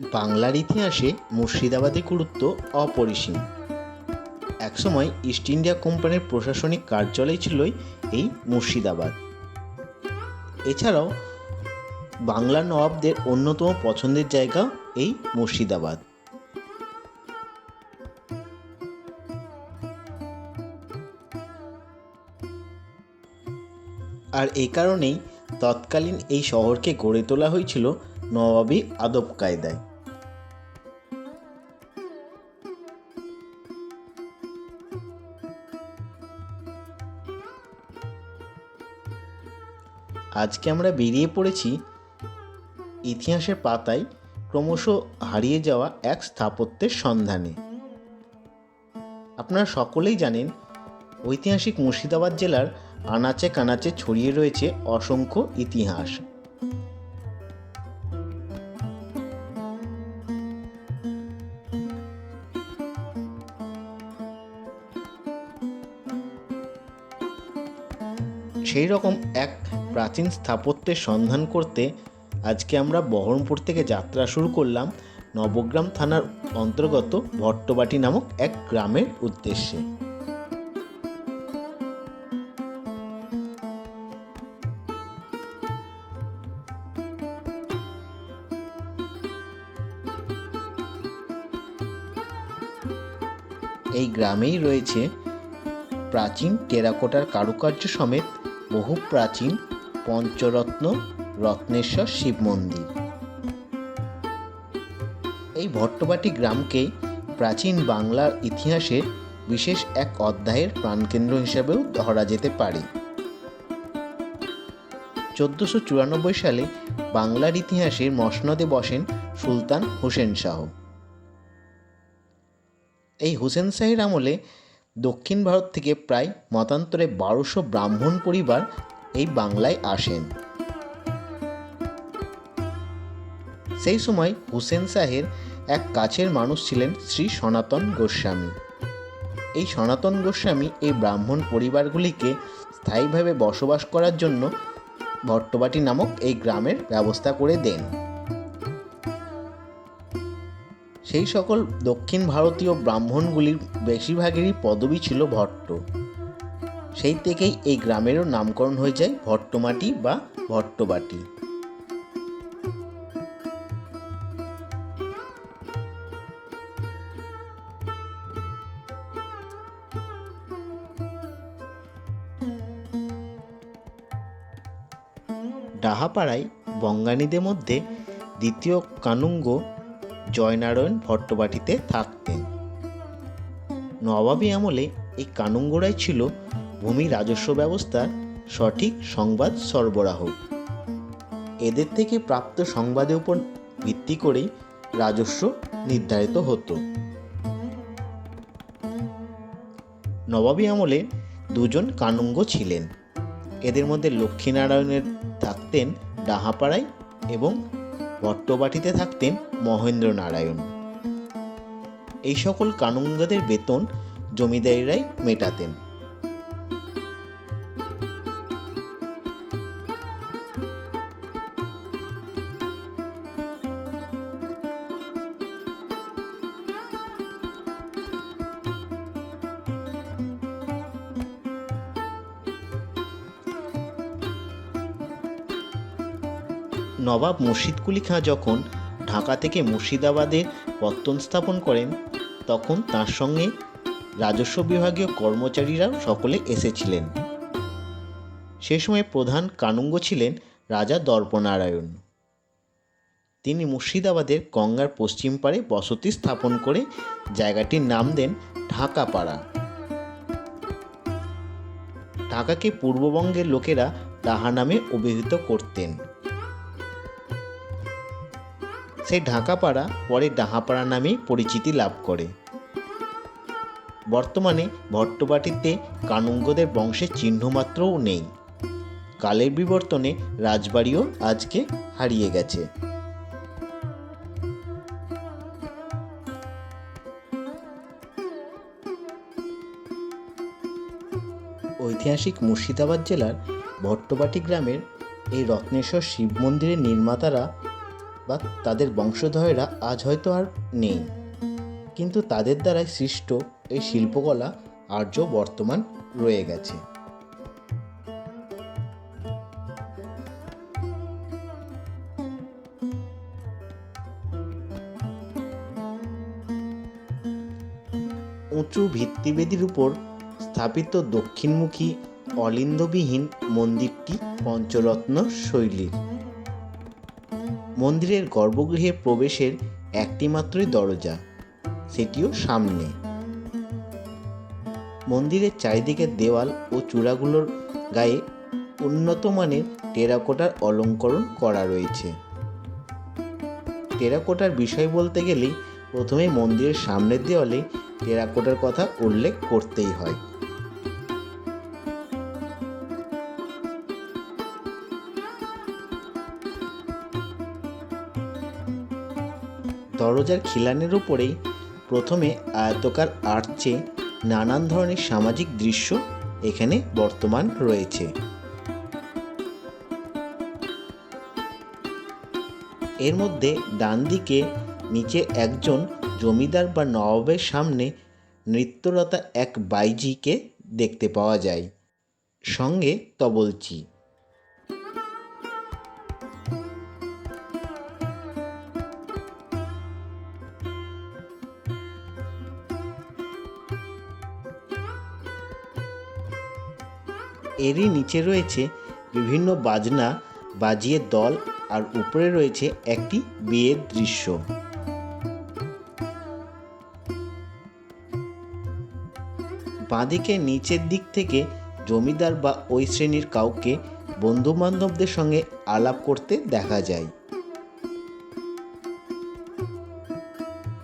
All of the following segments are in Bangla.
বাংলার ইতিহাসে মুর্শিদাবাদের গুরুত্ব অপরিসীম। একসময় ইস্ট ইন্ডিয়া কোম্পানির প্রশাসনিক কার্যালয় ছিল এই মুর্শিদাবাদ। এছাড়াও বাংলার নবাবদের অন্যতম পছন্দের জায়গা এই মুর্শিদাবাদ। আর এই কারণেই তৎকালীন এই শহরকে গড়ে তোলা হয়েছিল নবাবী আদব কায়দায়। আজকে আমরা বেরিয়ে পড়েছি ইতিহাসের পাতায় ক্রমশ হারিয়ে যাওয়া এক স্থাপত্যের সন্ধানে। আপনারা সকলেই জানেন, ঐতিহাসিক মুর্শিদাবাদ জেলার আনাচে কানাচে ছড়িয়ে রয়েছে অসংখ্য ইতিহাস। সেই রকম এক প্রাচীন স্থাপত্যের সন্ধান করতে আজকে আমরা বহরমপুর থেকে যাত্রা শুরু করলাম নবগ্রাম থানার অন্তর্গত ভট্টবাটি নামক এক গ্রামের উদ্দেশ্যে। এই গ্রামেই রয়েছে প্রাচীন টেরাকোটার কারুকার্য সমেত বহু প্রাচীন পঞ্চরত্ন, রত্নেশ্বর শিব মন্দির। এই ভট্টবাটি গ্রামকে প্রাচীন বাংলার ইতিহাসের বিশেষ এক অধ্যায়ের প্রাণকেন্দ্র হিসাবেও ধরা যেতে পারে। চোদ্দোশো চুরানব্বই সালে বাংলার ইতিহাসের মসনদে বসেন সুলতান হোসেন শাহ। এই হোসেন শাহের আমলে দক্ষিণ ভারত থেকে প্রায় মতান্তরে বারোশো ব্রাহ্মণ পরিবার এই বাংলায় আসেন। সেই সময় হুসেন শাহের এক কাছের মানুষ ছিলেন শ্রী সনাতন গোস্বামী। এই সনাতন গোস্বামী এই ব্রাহ্মণ পরিবারগুলিকে স্থায়ীভাবে বসবাস করার জন্য ভট্টবাটি নামক এই গ্রামের ব্যবস্থা করে দেন। সেই সকল দক্ষিণ ভারতীয় ব্রাহ্মণগুলির বেশিরভাগেরই পদবি ছিল ভট্ট। সেই থেকেই এই গ্রামেরও নামকরণ হয়ে যায় ভট্টমাটি বা ভট্টবাটি। ডাহাপাড়ায় বঙ্গানীদের মধ্যে দ্বিতীয় কানুঙ্গ জয়নারায়ণ ভট্টবাটিতে থাকতেন। নবাবী আমলে এই কানুঙ্গরাই ছিল ভূমি রাজস্ব ব্যবস্থার সঠিক সংবাদ সরবরাহ। এদের থেকে প্রাপ্ত সংবাদের উপর ভিত্তি করেই রাজস্ব নির্ধারিত হতো। নবাবী আমলে দুজন কানুঙ্গ ছিলেন। এদের মধ্যে লক্ষ্মীনারায়ণের থাকতেন ডাহাপাড়ায় এবং ভট্টবাটিতে থাকতেন মহেন্দ্র নারায়ণ এই সকল কানুঙ্গাদের বেতন জমিদারিরাই মেটাতেন। নবাব মুর্শিদ কুলি খাঁ যখন ঢাকা থেকে মুর্শিদাবাদের পত্তন স্থাপন করেন, তখন তার সঙ্গে রাজস্ব বিভাগীয় কর্মচারীরাও সকলে এসেছিলেন। সে সময় প্রধান কানুঙ্গ ছিলেন রাজা দর্পনারায়ণ তিনি মুর্শিদাবাদের গঙ্গার পশ্চিম পাড়ে বসতি স্থাপন করে জায়গাটির নাম দেন ঢাকাপাড়া। ঢাকাকে পূর্ববঙ্গের লোকেরা তাহা নামে অভিহিত করতেন। সেই ঢাকাপাড়া পরে ডাহাপাড়া নামেই পরিচিতি লাভ করে। বর্তমানে ভট্টবাটিতে কানুঙ্গদের বংশের চিহ্নমাত্রও নেই। কালের বিবর্তনে রাজবাড়িও আজকে হারিয়ে গেছে। ঐতিহাসিক মুর্শিদাবাদ জেলার ভট্টবাটি গ্রামের এই রত্নেশ্বর শিব মন্দিরের নির্মাতারা বা তাদের বংশধরেরা আজ হয়তো আর নেই। কিন্তু তাদের দ্বারাই সৃষ্ট এই শিল্পকলা আর্য বর্তমান রয়ে গেছে। উঁচু ভিত্তিবেদির উপর স্থাপিত দক্ষিণমুখী অলিন্দবিহীন মন্দিরটি পঞ্চরত্ন শৈলীর। মন্দিরের গর্ভগৃহে প্রবেশের একটি মাত্রই দরজা, সেটিও সামনে। মন্দিরের চারিদিকের দেওয়াল ও চূড়াগুলোর গায়ে উন্নত মানের টেরাকোটার অলঙ্করণ করা রয়েছে। টেরাকোটার বিষয় বলতে গেলেই প্রথমে মন্দিরের সামনের দেওয়ালে টেরাকোটার কথা উল্লেখ করতেই হয়। দরজার খিলানের উপরেই প্রথমে আয়তকার আর্চে নানান ধরনের সামাজিক দৃশ্য এখানে বর্তমান রয়েছে। এর মধ্যে ডান দিকে নিচে একজন জমিদার বা নবাবের সামনে নৃত্যরতা এক বাইজিকে দেখতে পাওয়া যায়। সঙ্গে তবলচি। এরই নিচে রয়েছে বিভিন্ন বাজনা বাজিয়ে দল আর উপরে রয়েছে একটি বিয়ের দৃশ্য। বাঁদিকে নিচের দিক থেকে জমিদার বা ওই শ্রেণির কাউকে বন্ধুবান্ধবদের সঙ্গে আলাপ করতে দেখা যায়।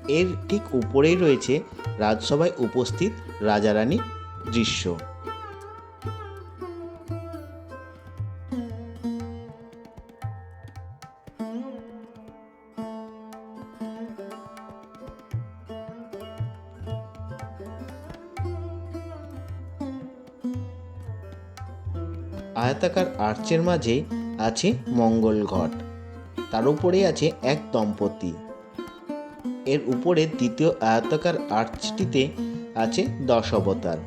এর ঠিক উপরেই রয়েছে রাজসভায় উপস্থিত রাজারানীর দৃশ্য। আয়তাকার আর্চের মাঝে আছে মঙ্গল ঘট। তার উপরে আছে এক দম্পতি। এর উপরে দ্বিতীয় আয়তাকার আর্চটিতে আছে দশ অবতার।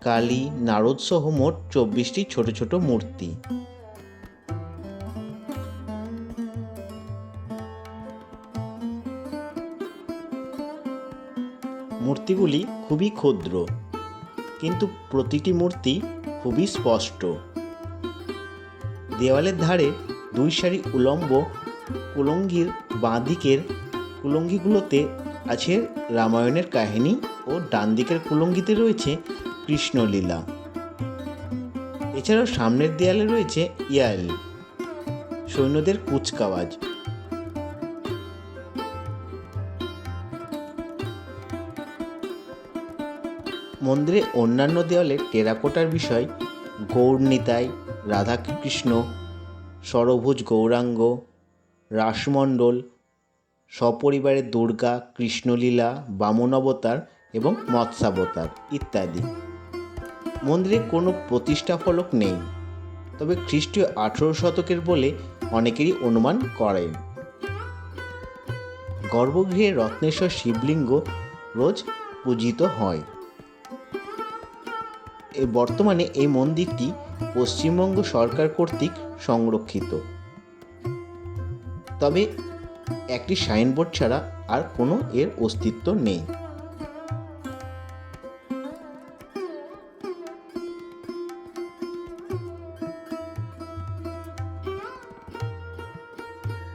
কালী, নারদ সহ মোট চব্বিশটি ছোট ছোট মূর্তি। মূর্তিগুলি খুবই ক্ষুদ্র, কিন্তু প্রতিটি মূর্তি খুবই স্পষ্ট। দেওয়ালের ধারে দুই সারি উলম্ব কুলঙ্গির বাঁ দিকের কুলঙ্গিগুলোতে আছে রামায়ণের কাহিনী ও ডান দিকের কুলঙ্গিতে রয়েছে কৃষ্ণলীলা। এছাড়াও সামনের দেয়ালে রয়েছে ইয়াল, সৈন্যদের কুচকাওয়াজ। মন্দিরে অন্যান্য দেওয়ালে টেরাকোটার বিষয় গৌরনিতাই রাধাকৃষ্ণ, সরভুজ গৌরাঙ্গ, রাসমণ্ডল, সপরিবারে দুর্গা, কৃষ্ণলীলা বামন অবতার এবং মৎস্যাবতার ইত্যাদি। মন্দিরে কোনো প্রতিষ্ঠা ফলক নেই, তবে খ্রিস্টীয় আঠেরো শতকের বলে অনেকেরই অনুমান করেন। গর্ভগৃহে রত্নেশ্বর শিবলিঙ্গ রোজ পূজিত হয়। বর্তমানে এই মন্দিরটি পশ্চিমবঙ্গ সরকার কর্তৃক সংরক্ষিত। তবে একটি সাইনবোর্ড ছাড়া আর কোনো এর অস্তিত্ব নেই।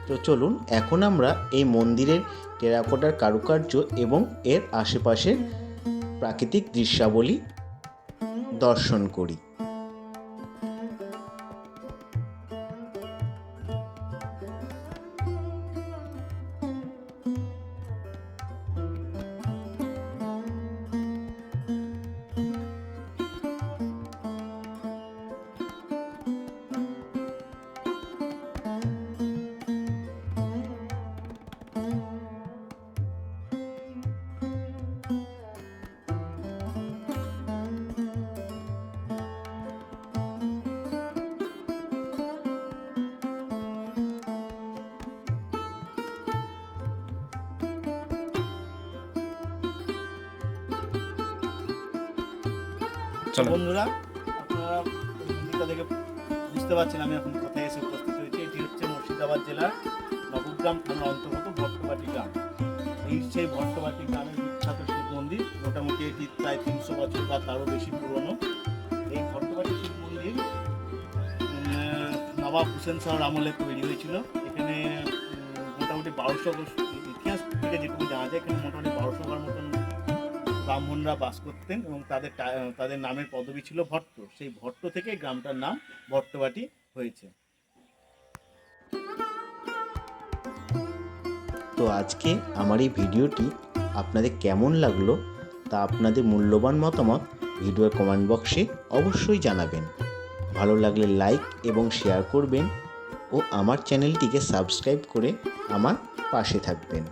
তো চলুন, এখন আমরা এই মন্দিরের টেরাকোটার কারুকার্য এবং এর আশেপাশের প্রাকৃতিক দৃশ্যাবলী দর্শন করি। চলো। বন্ধুরা, আপনারা দেখে বুঝতে পারছেন আমি এখন কোথায় এসে উপস্থিত হয়েছি। এটি হচ্ছে মুর্শিদাবাদ জেলার নবগ্রাম থানার অন্তর্গত ভট্টবাটি গ্রাম। এই সেই ভট্টবাটি গ্রামের বিখ্যাত শিব মন্দির, মোটামুটি এটি প্রায় তিনশো বছর বা তারও বেশি পুরনো। এই ভট্টবাটি শিব মন্দির নবাব হুসেন শাহর আমলে তৈরি হয়েছিল। এখানে মোটামুটি বারোশো ইতিহাস থেকে যেটুকু জানা যায়, এখানে মোটামুটি বারোশো ঘর মতন ব্রাহ্মণরা বাস করতেন এবং তাদের তাদের নামের পদবি ছিল ভট্ট। সেই ভট্ট থেকে গ্রামটার নাম ভট্টবাটি হয়েছে। তো আজকে আমার এই ভিডিওটি আপনাদের কেমন লাগল তা আপনাদের মূল্যবান মতামত ভিডিওর কমেন্ট বক্সে অবশ্যই জানাবেন। ভালো লাগলে লাইক এবং শেয়ার করবেন ও আমার চ্যানেলটিকে সাবস্ক্রাইব করে আমার পাশে থাকবেন।